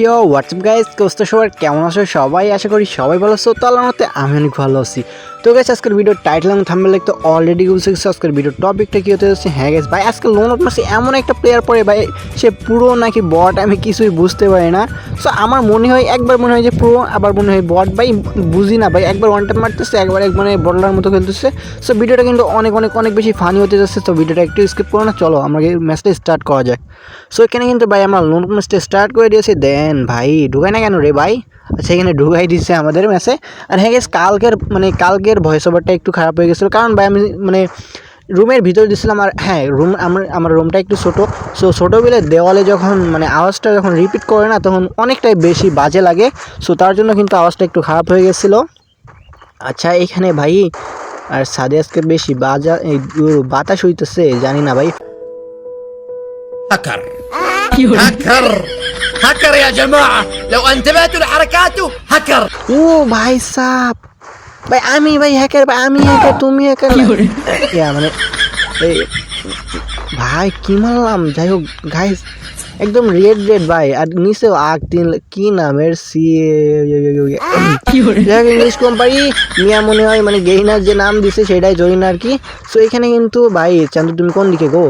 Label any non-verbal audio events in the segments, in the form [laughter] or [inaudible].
ইয়ো WhatsApp guys কোস্ত সবার, কেমন আছো সবাই? আশা করি সবাই ভালো আছো। তো আল্লাহ মতে আমি অনেক ভালো আছি। তো গেছে আজকের ভিডিও টাইটেল এবং থাম্বেল লিখতে অলরেডি গেছি আজকের ভিডিও টপিকটা কি হতে যাচ্ছে? হ্যাঁ গেছে ভাই, আজকে লোন অফ মাসে এমন একটা প্লেয়ার পড়ে, ভাই, সে পুরো নাকি বট আমি কিছুই বুঝতে পারি না। সো আমার মনে হয়, একবার মনে হয় যে পুরো, আবার মনে হয় বট ভাই, বুঝি না, ভাই, একবার ওয়ান টাইম মারতেছে, একবার এক মানে বটলার মতো খেলতেছে। সো ভিডিওটা কিন্তু অনেক অনেক অনেক বেশি ফানি হতে যাচ্ছে তো ভিডিওটা একটু স্কিপ করো না, চলো আমাকে ম্যাচটা স্টার্ট করা যাক। সো এখানে কিন্তু, ভাই, আমরা লোন অফ ম্যাচটা স্টার্ট করে দিয়েছি দেন ভাই, ঢুকাই না কেন রে, ভাই? আচ্ছা, সেখানে ঢুকাই দিচ্ছে আমাদের ম্যাচে আর হ্যাঁ গেস কালকের মানে কালকের ভয়েস ওভারটা একটু খারাপ হয়ে গেছিল। কারণ ভাই, আমি মানে রুমের ভিতরে দিছিলাম আর হ্যাঁ রুম আমার আমার রুমটা একটু ছোটো। সো ছোটো বেলে দেওয়ালে যখন মানে আওয়াজটা যখন রিপিট করে না, তখন অনেকটাই বেশি বাজে লাগে। সো তার জন্য কিন্তু আওয়াজটা একটু খারাপ হয়ে গেছিল। আচ্ছা এখানে ভাই, আর সাদে আজকে বেশি বাজা বাতাস হইতেছে, জানি না ভাই। আকার। هكر هكر يا جماعة لو انتبهتوا لحركاته هكر ও ভাই সাপ ভাই আমি ভাই হ্যাকার ভাই আমি হ্যাকার তুমি হ্যাকার ইয়া মানে এই, ভাই কি মারলাম যাই হোক গাইস একদম রেড রেড ভাই। আর নিচেও আগ তিন কি নামের সি ইংলিশ কোম্পানি মিয়া মনে হয় মানে গেইনার যে নাম দিছে সেটাই জয়িন আর কি। সো এখানে কিন্তু ভাই চান্দু তুমি কোন দিকে গো?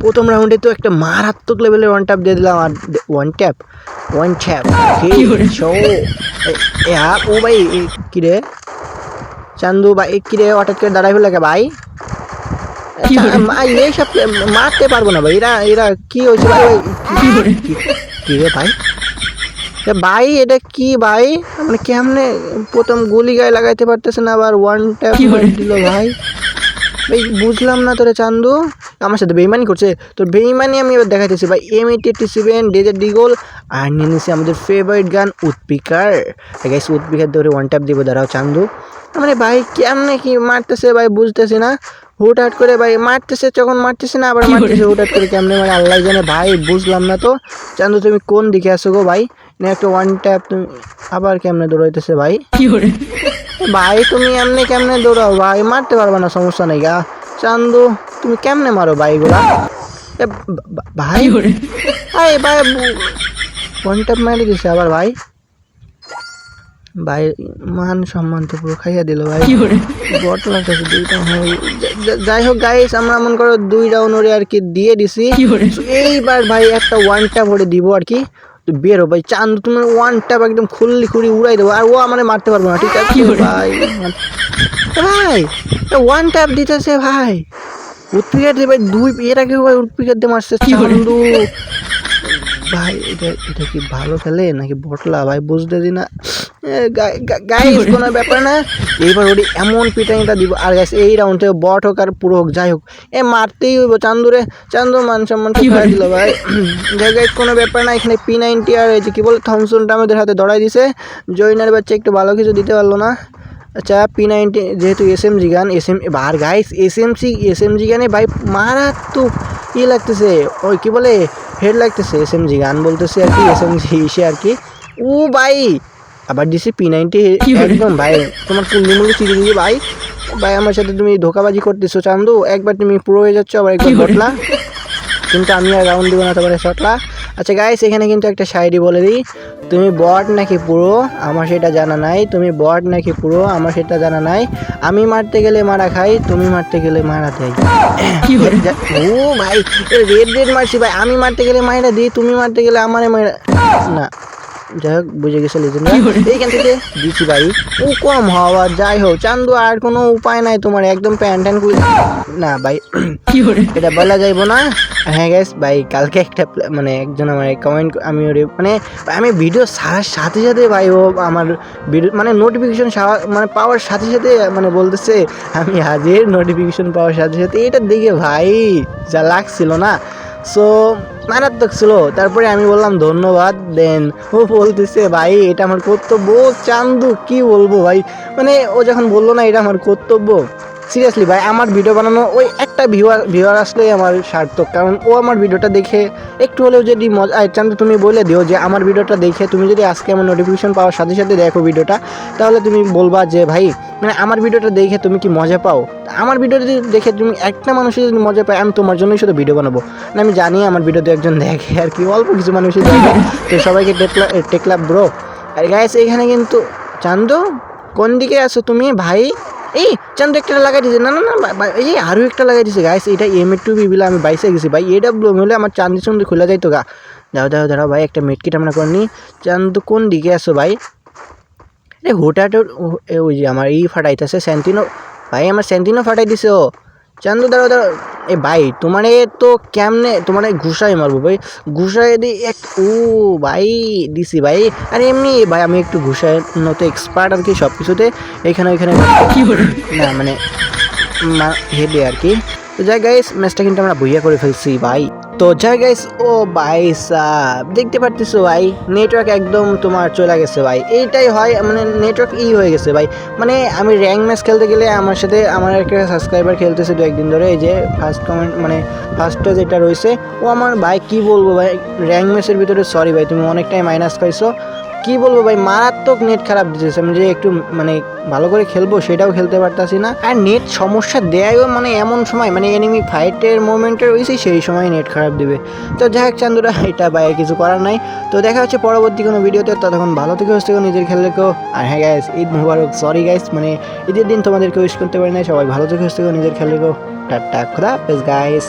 প্রথম রাউন্ডে তো একটা মারাত্মক লেভেলের ওয়ান ট্যাপ দিয়ে দিলাম আর ওয়ান ট্যাপ ওয়ান ট্যাপ ও ভাই এ কি রে চান্দু ভাই এ কি রে হঠাৎ করে দাঁড়াই ফেলে ভাই? এইসব মারতে পারব না ভাই। এরা এরা কি হয়েছে ভাই কি- রে ভাই? ভাই এটা কি ভাই? মানে কেমনে প্রথম গুলি গায়ে লাগাইতে পারতেছে না আবার ওয়ান ট্যাপ দিল ভাই? ভাই বুঝলাম না তোরে চান্দু। আমার সাথে বেইমানি করছে। তো বেইমানি আমি এবার দেখাইতেছি ভাই। এম এইটি এইটি সেভেন ডেজার ডিগোল আর নিয়ে নিছি আমাদের ফেভারিট গান উৎপিকার। গাইস উৎপিকার ধরে ওয়ান ট্যাপ দিব দাঁড়াও চান্দু। মানে ভাই কেমনে কি মারতেছে ভাই বুঝতেছি না। হুট হাট করে ভাই মারতেছে যখন মারতেছে না আবার মারতেছে হুট হাট করে কেমনে মানে আল্লাহ জানে ভাই বুঝলাম না তো। চান্দু তুমি কোন দিকে আসো গো ভাই? না একটা ওয়ান ট্যাপ তুমি আবার কেমনে দৌড়াইতেছে ভাই? ভাই তুমি এমনি কেমনে দৌড়াও? ভাই মারতে পারবে না সমস্যা নেই গা। চান্দু তুমি কেমনে মারো ভাই গুলা এ, বা- বা- ভাই? ভাই ভাই ওয়ান ট্যাপ মারি দিছে আবার ভাই। ভাই মান সম্মান তো পুরো খাইয়া দিল ভাই। বট লাগতেছে দুইটা যাই হোক গাইস আমরা মন করো দুই রাউন্ড ওরে আর কি দিয়ে দিছি। এইবার ভাই একটা ওয়ান ট্যাপ ওরে দিব আর কি। তো বেরো ভাই চান্দ তুমি ওয়ান ট্যাপ একদম খুললি খুলি উড়াই দেবো। আর ও মানে মারতে পারব না ঠিক আছে ভাই? ভাই ওয়ান ট্যাপ দিতেছে ভাই। উৎপিকার দিয়ে ভাই দুই এর আগে ভাই উৎপিকার দিয়ে মারছে চান্দু। ভাই এটা এটা কি ভালো খেলে নাকি বটলা? ভাই বুঝতেছি না। গাইস কোনো ব্যাপার না। এইবার ওটি এমন পিটানিটা দিব। আর গাইস এই রাউন্ডে বট হোক আর পুরো হোক যাই হোক। এ মারতেই হইব চান্দুরে। চান্দু মান সম্মান খাই দিল ভাই। যাই গাইস কোনো ব্যাপার না এখানে পি নাইনটি আর এই যে কি বলে থমসনটা আমাদের হাতে ধরাই দিছে। জয়নার বাচ্চা একটু ভালো কিছু দিতে পারল না। আচ্ছা পি নাইনটি যেহেতু S M G gun S M বার guys S M C S M G গানে ভাই মারাত্মক ই লাগতেছে। ওই কি বলে হেড লাগতেছে এস এম জি গান বলতেছে আর কি এস এম জি ইসে আর কি। ও ভাই আবার দিছি পি নাইনটি একদম ভাই তোমার কুল্লি মুল্লি চিড়ে দিদি ভাই। ভাই আমার সাথে তুমি ধোকাবাজি করতেছো চান্দু। একবার তুমি পুরো হয়ে যাচ্ছ আবার একবার বটলা কিন্তু আমি আর রাউন্ড দিব না তারপরে শটলা আচ্ছা গাইস এখানে কিন্তু একটা শায়রি বলে দিই। তুমি বট নাকি পুরো? আমার সেটা জানা নাই। তুমি বট নাকি পুরো? আমার সেটা জানা নাই। আমি মারতে গেলে মারা খাই তুমি মারতে গেলে মারা দেয়। ও ভাই রেড রেড মারছি ভাই। আমি মারতে গেলে মাইরা দিই তুমি মারতে গেলে আমারে মাইরা না। যাই হোক বুঝে গেছে লিজেন্ডরা এইখান থেকে দিচ্ছি ভাই ও কম হওয়া যাই হোক চান্দু আর কোনো উপায় নাই তোমার একদম না ভাই [clears throat] এটা বলা যাইব না। হ্যাঁ গ্যাস ভাই কালকে একটা মানে একজন আমার কমেন্ট আমি ওরে মানে আমি ভিডিও ছাড়ার সাথে সাথে ভাই ও আমার ভিডিও মানে নোটিফিকেশন মানে পাওয়ার সাথে সাথে মানে বলতেছে আমি হাজির নোটিফিকেশন পাওয়ার সাথে সাথে। এটা দেখে ভাই যা লাগছিল না। সো মারাত্মক ছিল। তারপরে আমি বললাম, ধন্যবাদ, দেন। ও বলতেছে, ভাই, এটা আমার কর্তব্য। চান্দু, কি বলব ভাই? মানে ও যখন বলল না, এটা আমার কর্তব্য। সিরিয়াসলি ভাই, আমার ভিডিও বানানো ওই একটা ভিউয়ার ভিউয়ার আসলেই আমার সার্থক। কারণ ও আমার ভিডিওটা দেখে একটু হলেও যদি মজা চান্দু তুমি বলে দিও যে আমার ভিডিওটা দেখে তুমি যদি আজকে আমার নোটিফিকেশন পাওয়ার সাথে সাথে দেখো ভিডিওটা তাহলে তুমি বলবা যে, ভাই মানে আমার ভিডিওটা দেখে তুমি কি মজা পাও? আমার ভিডিওটা যদি দেখে তুমি একটা মানুষের যদি মজা পায়, আমি তোমার জন্যই শুধু ভিডিও বানাবো। না আমি জানি আমার ভিডিওতে একজন দেখে আর কি, অল্প কিছু মানুষই দেখে। তো সবাইকে টেকলা টেকলা ব্রো আর গাইস এখানে কিন্তু, চান্দু, কোন দিকে আছো তুমি? ভাই এই, চান্দু একটা লাগাই দিছে। না না না এই আরও একটা লাগাই দিছে গাইস এটা এম এ টু বি বিলে আমি বাইসে গেছি। ভাই এটা হলে আমার চান্দি চন্দি খোলা যাইতো গা। দাও দাও দাঁড়াও ভাই, একটা মেটকিট আমরা করে নিই চান্দু কোন দিকে আছো, ভাই? এ হুটাটো ওই যে আমার ই ফাটাইতেছে স্যান্টিনো ভাই, আমার স্যান্টিনো ফাটাই দিছে, ও। চান্দু দাঁড়াও দাঁড়াও। এ ভাই তোমারে তো কেমনে তোমারে ঘুষাই মারবো ভাই? ঘুষাই দি এক ও ভাই দিছি ভাই। আর এমনি ভাই আমি একটু ঘুষায় নতো এক্সপার্ট আর কি সব কিছুতে এখানে ওইখানে না মানে হেবে আর কি। তো যাই গাইস ম্যাচটা কিন্তু আমরা বইয়া করে ফেলছি ভাই। তো যাই গাইস ও ভাই সাহ দেখতে পারতেছো ভাই নেটওয়ার্ক একদম তোমার চলে গেছে ভাই। এইটাই হয় মানে নেটওয়ার্ক ই হয়ে গেছে ভাই। মানে আমি র্যাঙ্ক ম্যাচ খেলতে গেলে আমার সাথে আমার একটা সাবস্ক্রাইবার খেলতেছে দু একদিন ধরে, এই যে ফার্স্ট কমেন্ট মানে ফার্স্টটা যেটা রয়েছে, ও আমার ভাই কি বলব ভাই র্যাঙ্ক ম্যাচের ভিতরে সরি ভাই, তুমি অনেকটাই মাইনাস খাইছো। কি বলব ভাই, মারাত্মক নেট খারাপ দিতেছে। আমি যে একটু মানে ভালো করে খেলব সেটাও খেলতে পারতাছি না। আর নেট সমস্যা দেয়ও মানে এমন সময় মানে এনিমি ফাইটের মোমেন্টে রয়েছে, সেই সময় নেট খারাপ দিবে। তো যাই হোক চান্দুরা, এটা ভাই কিছু করার নাই। তো দেখা হচ্ছে পরবর্তী কোনো ভিডিওতে। ততক্ষণ ভালো থেকে হচ্ছে নিজের খেয়াল রেখো। আর হ্যাঁ গাইস ঈদ মুবারক সরি গাইস মানে ঈদের দিন তোমাদেরকে উইশ করতে পারি না সবাই ভালো থেকে হচ্ছে নিজের খেয়াল রেখো। টাটা, খুদা গাইস